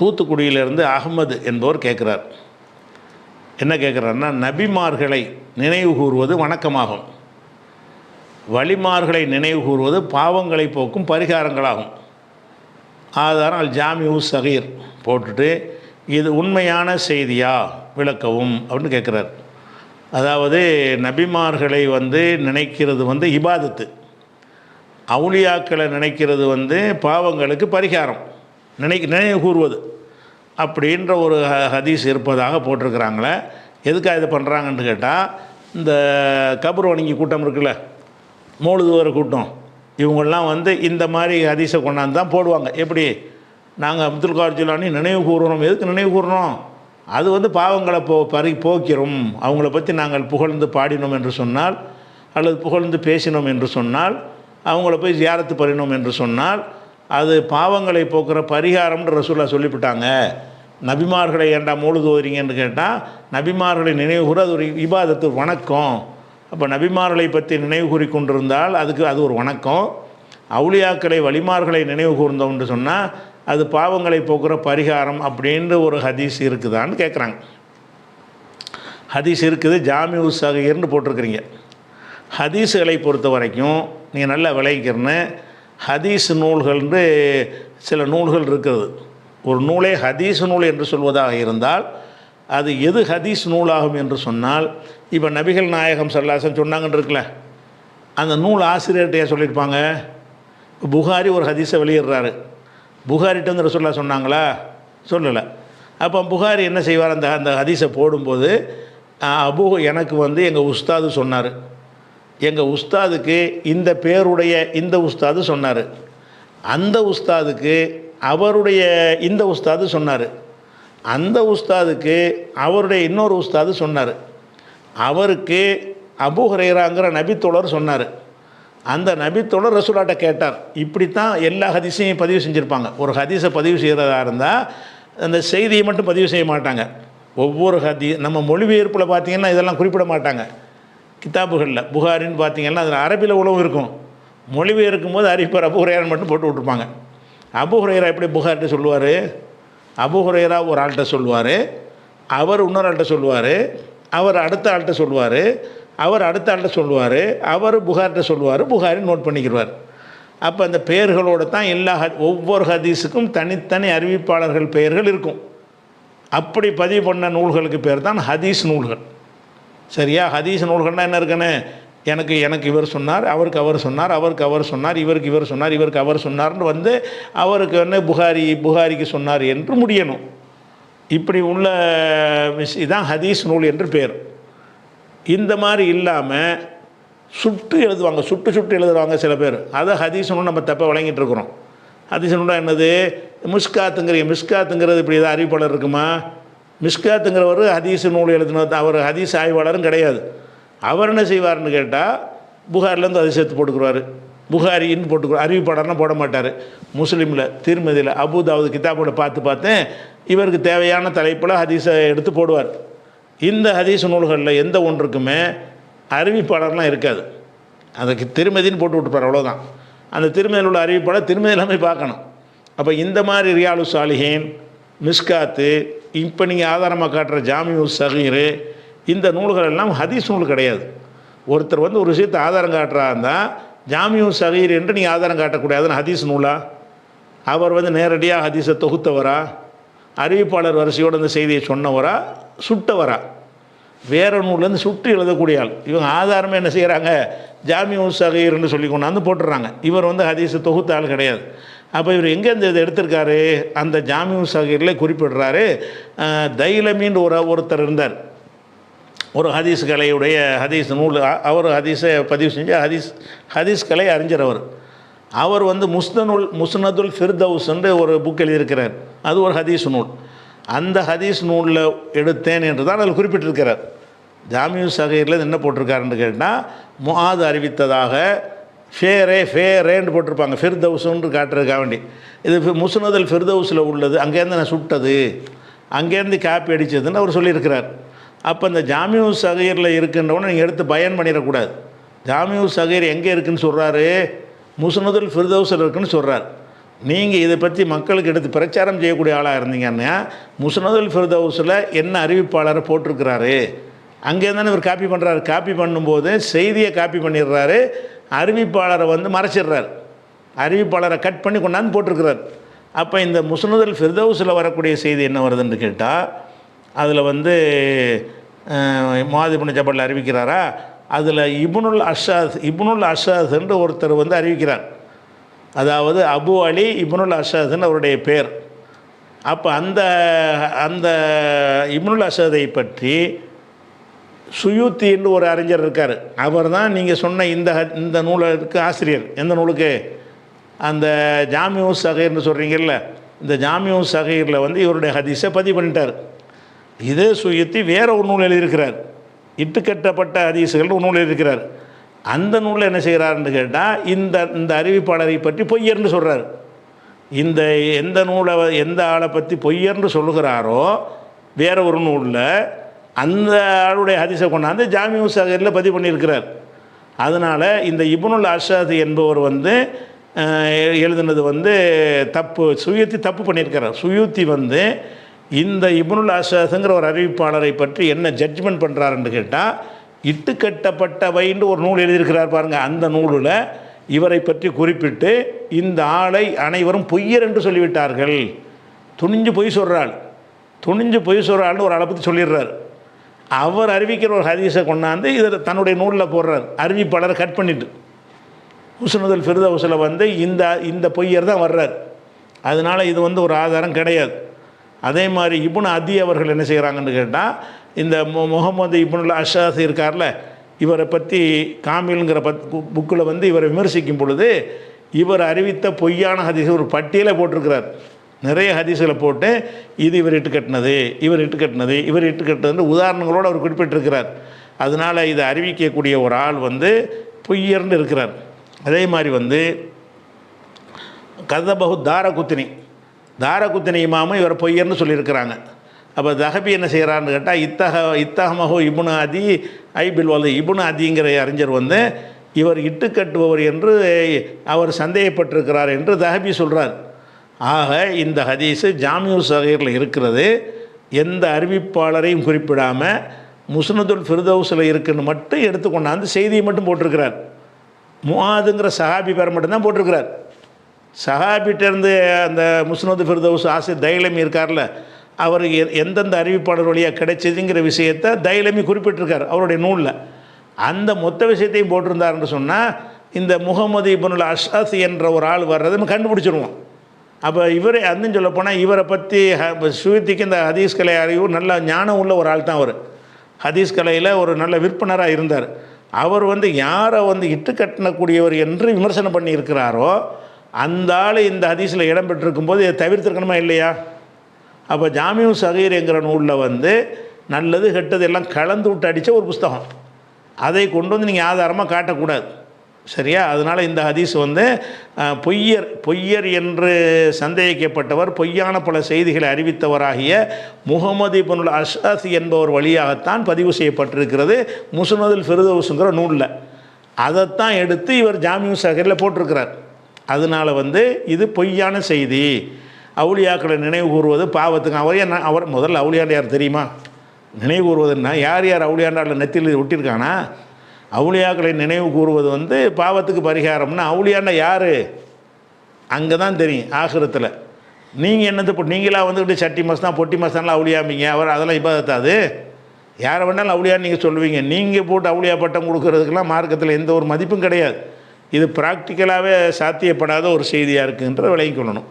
தூத்துக்குடியிலிருந்து அகமது என்பவர் கேட்குறார். என்ன கேட்குறாருன்னா நபிமார்களை நினைவு கூறுவது வணக்கமாகும். வழிமார்களை நினைவு கூறுவது பாவங்களை போக்கும் பரிகாரங்களாகும். ஆதாரம் அல் ஜாமியூ சகீர் போட்டுட்டு இது உண்மையான செய்தியா? விளக்கவும் அப்படின்னு கேட்குறார். அதாவது நபிமார்களை வந்து நினைக்கிறது வந்து இபாதத்து. அவுளியாக்களை நினைக்கிறது வந்து பாவங்களுக்கு பரிகாரம். நினை நினைவு கூறுவது அப்படின்ற ஒரு ஹதீஸ் இருப்பதாக போட்டிருக்கிறாங்களே. எதுக்காக இது பண்ணுறாங்கன்னு கேட்டால் இந்த கபர் வணங்கி கூட்டம் இருக்குல்ல மூழுதுவர கூட்டம் இவங்கெல்லாம் வந்து இந்த மாதிரி ஹதீஸை கொண்டாந்து தான் போடுவாங்க. எப்படி? நாங்கள் அப்துல் கார்ஜிலானி நினைவு கூறுறோம் எதுக்கு நினைவு கூறுறோம் அது வந்து பாவங்களை போ பறி போக்கிறோம் அவங்கள பற்றி நாங்கள் புகழ்ந்து பாடினோம் என்று சொன்னால் அல்லது புகழ்ந்து பேசினோம் என்று சொன்னால் அவங்கள போய் ஜியாரத்து பண்ணினோம் என்று சொன்னால் அது பாவங்களை போக்குற பரிகாரம்ன்ற ரசூலா சொல்லிவிட்டாங்க. நபிமார்களை ஏண்டா மூழுது ஓதுறீங்கன்னு கேட்டால் நபிமார்களை நினைவு கூற அது ஒரு இபாதத்து வணக்கம். அப்போ நபிமார்களை பற்றி நினைவு கூறி கொண்டிருந்தால் அதுக்கு அது ஒரு வணக்கம். அவுளியாக்களை வழிமார்களை நினைவு கூர்ந்தோம்னு சொன்னால் அது பாவங்களை போக்குற பரிகாரம் அப்படின்ற ஒரு ஹதீஸ் இருக்குதான்னு கேட்குறாங்க ஹதீஸ் இருக்குது ஜாமிஉ சகீர்னு போட்டிருக்கிறீங்க. ஹதீஸுகளை பொறுத்த வரைக்கும் நீங்கள் நல்லா விளைவிக்கிறன்னு ஹதீஸ் நூல்கள்னு சில நூல்கள் இருக்கிறது ஒரு நூலே ஹதீஸ் நூல் என்று சொல்வதாக இருந்தால் அது எது ஹதீஸ் நூலாகும் என்று சொன்னால் இப்போ நபிகள் நாயகம் சல்லாசன் சொன்னாங்கன்னு இருக்குல்ல அந்த நூல் ஆசிரியர்கிட்ட சொல்லியிருப்பாங்க? இப்போ புகாரி ஒரு ஹதீஸை வெளியிடுறாரு. புகாரிட்ட வந்து ரசோல்லா சொன்னாங்களா? சொல்லலை. அப்போ புகாரி என்ன செய்வார்? அந்த அந்த ஹதீஸை போடும்போது அபு எனக்கு வந்து எங்கள் உஸ்தாது சொன்னார். எங்கள் உஸ்தாதுக்கு இந்த பேருடைய இந்த உஸ்தாது சொன்னார். அந்த உஸ்தாதுக்கு அவருடைய இந்த உஸ்தாது சொன்னார். அந்த உஸ்தாதுக்கு அவருடைய இன்னொரு உஸ்தாது சொன்னார். அவருக்கு அபு ஹரேராங்கிற நபித்தோழர் சொன்னார். அந்த நபித்தோழர் ரசூலாட்ட கேட்டார். இப்படித்தான் எல்லா ஹதீஸையும் பதிவு செஞ்சுருப்பாங்க. ஒரு ஹதீஸை பதிவு செய்கிறதா இருந்தால் அந்த செய்தியை மட்டும் பதிவு செய்ய மாட்டாங்க. ஒவ்வொரு ஹதி நம்ம மொழிபெயர்ப்பில் பார்த்தீங்கன்னா இதெல்லாம் குறிப்பிட மாட்டாங்க. கிதாபுகளில் புகாரின்னு பார்த்தீங்கன்னா அதில் அரபியில் உழவு இருக்கும். மொழிவு இருக்கும்போது அறிவிப்பார் அபுஹுரையான்னு மட்டும் போட்டு விட்ருப்பாங்க அபுஹுரையரா எப்படி புகார்கிட்ட சொல்லுவார்? அபுஹுரையரா ஒரு ஆள்கிட்ட சொல்லுவார். அவர் இன்னொரு ஆள்கிட்ட சொல்லுவார். அவர் அடுத்த ஆள்கிட்ட சொல்லுவார். அவர் அடுத்த ஆள்கிட்ட சொல்லுவார். அவர் புகார்கிட்ட சொல்லுவார். புகாரி நோட் பண்ணிக்கிடுவார். அப்போ அந்த பெயர்களோடு தான் எல்லா ஒவ்வொரு ஹதீஸுக்கும் தனித்தனி அறிவிப்பாளர்கள் பெயர்கள் இருக்கும். அப்படி பதிவு பண்ண நூல்களுக்கு பேர் தான் ஹதீஸ் நூல்கள். சரியா? ஹதீஸ் நூல்கள்னா என்ன இருக்குன்னு எனக்கு எனக்கு இவர் சொன்னார் அவருக்கு அவர் சொன்னார் அவருக்கு அவர் சொன்னார் இவருக்கு இவர் சொன்னார் இவருக்கு அவர் சொன்னார்னு வந்து அவருக்கு என்ன புகாரி புகாரிக்கு சொன்னார் என்று முடியணும். இப்படி உள்ள மிஸ் இதான் ஹதீஸ் நூல் என்று பேர். இந்த மாதிரி இல்லாமல் சுட்டு எழுதுவாங்க சுட்டு சுட்டு எழுதுவாங்க சில பேர். அதை ஹதீஸ் நூல் நம்ம தப்பாக வழங்கிட்டு இருக்கிறோம். ஹதீஸ் நூல்னா என்னது? மிஸ்காத்துங்கிற மிஸ்காத்துங்கிறது இப்படி ஏதாவது அறிவிப்பாளர் இருக்குமா? மிஸ்காத்துங்கிறவர் ஹதீஸ் நூல் எழுதினது அவர் ஹதீஸ் ஆய்வாளரும் கிடையாது. அவர் என்ன செய்வார்னு கேட்டால் புகார்லேருந்து அதை சேர்த்து போட்டுக்குருவார். புகாரின்னு போட்டுக்குவார் அறிவிப்பாளர்னா போட மாட்டார். முஸ்லீமில் திருமதியில் அபுதாவது கிதாபோட பார்த்து பார்த்தேன் இவருக்கு தேவையான தலைப்பில் ஹதீஸை எடுத்து போடுவார். இந்த ஹதீஸ் நூல்களில் எந்த ஒன்றுக்குமே அறிவிப்பாளர்லாம் இருக்காது. அதுக்கு திருமதின்னு போட்டு விட்டுப்பார் அவ்வளோதான் அந்த திருமதியில் உள்ள அறிவிப்பாளர் திருமதி எல்லாமே பார்க்கணும். அப்போ இந்த மாதிரி ரியாலு சாலிஹீன் மிஸ்காத்து இப்போ நீங்கள் ஆதாரமாக காட்டுற ஜாமியு சகீரு இந்த நூல்கள் எல்லாம் ஹதீஸ் நூல் கிடையாது. ஒருத்தர் வந்து ஒரு விஷயத்தை ஆதாரம் காட்டுறா இருந்தால் ஜாமியு சகீர் என்று நீங்கள் ஆதாரம் காட்டக்கூடாதுன்னு ஹதீஸ் நூலா? அவர் வந்து நேரடியாக ஹதீஸை தொகுத்தவரா? அறிவிப்பாளர் வரிசையோடு அந்த செய்தியை சொன்னவரா? சுட்டவரா? வேற நூல்லேருந்து சுட்டு எழுதக்கூடிய ஆள். இவங்க ஆதாரமே என்ன செய்கிறாங்க ஜாமியூ சகீர்னு சொல்லி கொண்டாந்து போட்டுடுறாங்க இவர் வந்து ஹதீஸை தொகுத்த ஆள் கிடையாது. அப்போ இவர் எங்கேருந்து இதை எடுத்திருக்காரு? அந்த ஜாமியம் சகீரில் குறிப்பிடுறாரு. தைலமின்னு ஒரு ஒருத்தர் இருந்தார். ஒரு ஹதீஸ் கலையுடைய ஹதீஸ் நூல் அவர் ஹதீஸை பதிவு செஞ்சு ஹதீஸ் ஹதீஸ் கலை அறிஞர் அவர். அவர் வந்து முஸ்தனுல் முஸ்னதுல் ஃபிர்தவுஸ்ன்ற ஒரு புக் எழுதியிருக்கிறார். அது ஒரு ஹதீஸ் நூல். அந்த ஹதீஸ் நூலில் எடுத்தேன் என்று தான் அதில் குறிப்பிட்டிருக்கிறார். ஜாமியூ சகீரில் என்ன போட்டிருக்காருன்னு கேட்டால் முஆது அறிவித்ததாக ஃபேரே ஃபேரேன்னு போட்டிருப்பாங்க. ஃபிர்தவுஸ்ன்னு காட்டுறதுக்காக வேண்டி. இது முசுனதல் ஃபிர்தவுஸில் உள்ளது. அங்கேருந்து நான் சுட்டது. அங்கேருந்து காப்பி அடித்ததுன்னு அவர் சொல்லியிருக்கிறார். அப்போ இந்த ஜாமியூ சகீரில் இருக்குன்றவனை நீங்கள் எடுத்து பயன் பண்ணிடக்கூடாது. ஜாமியூ சகீர் எங்கே இருக்குன்னு சொல்கிறாரு முசுனதுல் ஃபிர்தவுஸில் இருக்குன்னு சொல்கிறார் நீங்கள் இதை பற்றி மக்களுக்கு எடுத்து பிரச்சாரம் செய்யக்கூடிய ஆளாக இருந்தீங்கன்னா முசுனதுல் ஃபிர்தவுஸில் என்ன அறிவிப்பாளரை போட்டிருக்கிறாரு? அங்கே தானே இவர் காப்பி பண்ணுறாரு காப்பி பண்ணும்போது செய்தியை காப்பி பண்ணிடுறாரு. அறிவிப்பாளரை வந்து மறைச்சிடுறாரு. அறிவிப்பாளரை கட் பண்ணி கொண்டாந்து போட்டிருக்கிறார். அப்போ இந்த முஸ்னுதல் ஃபிர்தவுஸில் வரக்கூடிய செய்தி என்ன வருதுன்னு கேட்டால் அதில் வந்து மாதிபுன ஜபல் அறிவிக்கிறாரா? அதில் இபுனுல் அஷாத் இபுனுல் அஷாத் என்று ஒருத்தர் வந்து அறிவிக்கிறார். அதாவது அபு அலி இபுனுல் அஷாத்னு அவருடைய பேர். அப்போ அந்த அந்த இப்னுல் அஷாதை பற்றி சுயூத்தின்னு ஒரு அறிஞர் இருக்கார். அவர் தான் நீங்கள் சொன்ன இந்த ஹ- இந்த நூலுக்கு ஆசிரியர். எந்த நூலுக்கு? அந்த ஜாமியூ சகைர்னு சொல்கிறீங்கல்ல இந்த ஜாமியூ சகைரில் வந்து இவருடைய ஹதீஸை பதிவு பண்ணிட்டார். இதே சுயுத்தி வேற ஒரு நூல் எழுதியிருக்கிறார். இட்டுக்கட்டப்பட்ட ஹதீஸுகள் ஒரு நூல் எழுதியிருக்கிறார். அந்த நூலில் என்ன செய்கிறாருன்னு கேட்டால் இந்த இந்த அறிவிப்பாளரை பற்றி பொய்யர்னு சொல்கிறார் இந்த எந்த நூலை எந்த ஆளை பற்றி பொய்யர்னு சொல்லுகிறாரோ வேற ஒரு நூலில் அந்த ஆளுடைய ஹதீஸை கொண்டாந்து ஜாமியூ சகரில் பதிவு பண்ணியிருக்கிறார். அதனால் இந்த இபுனுல் அஷாத் என்பவர் வந்து எழுதுனது எழுதினது வந்து தப்பு சுயூத்தி தப்பு பண்ணியிருக்கிறார். சுயூத்தி வந்து இந்த இபுனுல் அஷாதுங்கிற ஒரு அறிவிப்பாளரை பற்றி என்ன ஜட்ஜ்மெண்ட் பண்ணுறாருன்னு கேட்டால் இட்டுக்கட்டப்பட்டவைன்னு ஒரு நூல் எழுதியிருக்கிறார் பாருங்கள் அந்த நூலில் இவரை பற்றி குறிப்பிட்டு இந்த ஆளை அனைவரும் பொய்யர் என்று சொல்லிவிட்டார்கள். துணிஞ்சு பொய் சொல்கிறாள் துணிஞ்சு பொய் சொல்கிறாள்னு ஒரு அளவுக்கு பற்றி சொல்லிடுறார். அவர் அறிவிக்கிற ஒரு ஹதீஸை கொண்டாந்து இதில் தன்னுடைய நூலில் போடுறார். அறிவிப்பாளரை கட் பண்ணிட்டு. ஹுஸ்னுதல் ஃபிர்தவுஸில் வந்து இந்த இந்த பொய்யர் தான் வர்றார். அதனால் இது வந்து ஒரு ஆதாரம் கிடையாது. அதே மாதிரி இப்னு அதி அவர்கள் என்ன செய்கிறாங்கன்னு கேட்டால் இந்த மு முகமது இப்னுல் அஷாஸ் இருக்கார்ல இவரை பற்றி காமில்ங்கிற பத் புக்கில் வந்து இவரை விமர்சிக்கும் பொழுது இவர் அறிவித்த பொய்யான ஹதீஸ் ஒரு பட்டியலை போட்டிருக்கிறார். நிறைய ஹதீஸ்களை போட்டு இது இவர் இட்டு கட்டினது இவர் இட்டு கட்டினது இவர் இட்டு கட்டினதுன்னு உதாரணங்களோடு அவர் குறிப்பிட்டிருக்கிறார். அதனால் இதை அறிவிக்கக்கூடிய ஒரு ஆள் வந்து பொய்யர்னு இருக்கிறார். அதே மாதிரி வந்து கதபகு தாரகுத்தினி தாரகுத்தினி இமாமும் இவர் பொய்யர்னு சொல்லியிருக்கிறாங்க. அப்போ தஹபி என்ன செய்கிறான்னு கேட்டால் இத்தக இத்தகமஹோ இபுனு அதி ஐபில் வலு இபுனு அதிங்கிற அறிஞர் வந்து இவர் இட்டு கட்டுபவர் என்று அவர் சந்தேகப்பட்டிருக்கிறார் என்று தஹபி சொல்கிறார் ஆக இந்த ஹதீஸு ஜாமியூ சகீரில் இருக்கிறது. எந்த அறிவிப்பாளரையும் குறிப்பிடாமல் முஸ்னதுல் ஃபிர்தௌஸில் இருக்குன்னு மட்டும் எடுத்து கொண்டாந்து செய்தியை மட்டும் போட்டிருக்கிறார். முஆதுங்கிற சஹாபி பேரை மட்டும்தான் போட்டிருக்கிறார். சஹாபிட்டேருந்து அந்த முஸ்னது ஃபிர்தௌஸ் ஆசி தைலமி இருக்கார்ல அவருக்கு எ- எந்தெந்த அறிவிப்பாளர் வழியாக கிடைச்சதுங்கிற விஷயத்தை தைலமி குறிப்பிட்டிருக்கார் அவருடைய நூலில். அந்த மொத்த விஷயத்தையும் போட்டிருந்தாருன்னு சொன்னால் இந்த முகமது இபனுல் அஷாஸ் என்ற ஒரு ஆள் வர்றதை நம்ம கண்டுபிடிச்சிருவோம். அப்போ இவரை அதுன்னு சொல்ல போனால் இவரை பற்றி சுயத்திக்கு இந்த ஹதீஸ் கலை அறிவு நல்ல ஞானம் உள்ள ஒரு ஆள் தான் அவர். ஹதீஸ் கலையில் ஒரு நல்ல விற்பனராக இருந்தார். அவர் வந்து யாரை வந்து இட்டு கட்டினக்கூடியவர் என்று விமர்சனம் பண்ணியிருக்கிறாரோ அந்த ஆள் இந்த ஹதீஸில் இடம் பெற்றிருக்கும்போது இதை தவிர்த்திருக்கணுமா இல்லையா? அப்போ ஜாமியூ சகீர் என்கிற நூலில் வந்து நல்லது கெட்டது எல்லாம் கலந்து விட்டு அடித்த ஒரு புஸ்தகம். அதை கொண்டு வந்து நீங்கள் ஆதாரமாக காட்டக்கூடாது. சரியா? அதனால் இந்த ஹதீஸ் வந்து பொய்யர் பொய்யர் என்று சந்தேகிக்கப்பட்டவர் பொய்யான பல செய்திகளை அறிவித்தவராகிய முகமது இப்னுல் அஷாஸ் என்பவர் வழியாகத்தான் பதிவு செய்யப்பட்டிருக்கிறது முசுனதுல் ஃபிரதோஸுங்கிற நூலில். அதைத்தான் எடுத்து இவர் ஜாமியூ சகரில் போட்டிருக்கிறார். அதனால் வந்து இது பொய்யான செய்தி. அவுளியாக்களை நினைவு கூறுவது பாவத்துக்கு அவர் என்ன அவர் முதல்ல அவுளியாண்டு யார் தெரியுமா? நினைவு கூறுவதுன்னா யார் யார் அவுளியாண்டாரில் நெத்தியில் ஒட்டியிருக்கானா? அவுளியாக்களை நினைவு கூறுவது வந்து பாவத்துக்கு பரிகாரம்னா அவுளியாண்டா யார்? அங்கே தான் தெரியும் ஆகிரத்தில். நீங்கள் என்னது இப்போ நீங்களா வந்துக்கிட்டு சட்டி மஸ்தான் பொட்டி மாசம்லாம் அவுளியாமிங்க. அவர் அதெல்லாம் இபாதத்தாது யாரை வேணாலும் அவுளியான்னு நீங்கள் சொல்லுவீங்க. நீங்கள் போட்டு அவுளியா பட்டம் கொடுக்கறதுக்கெல்லாம் மார்க்கத்தில் எந்த ஒரு மதிப்பும் கிடையாது. இது ப்ராக்டிக்கலாகவே சாத்தியப்படாத ஒரு செய்தியாக இருக்குன்ற விளங்கிக் கொள்ளணும்.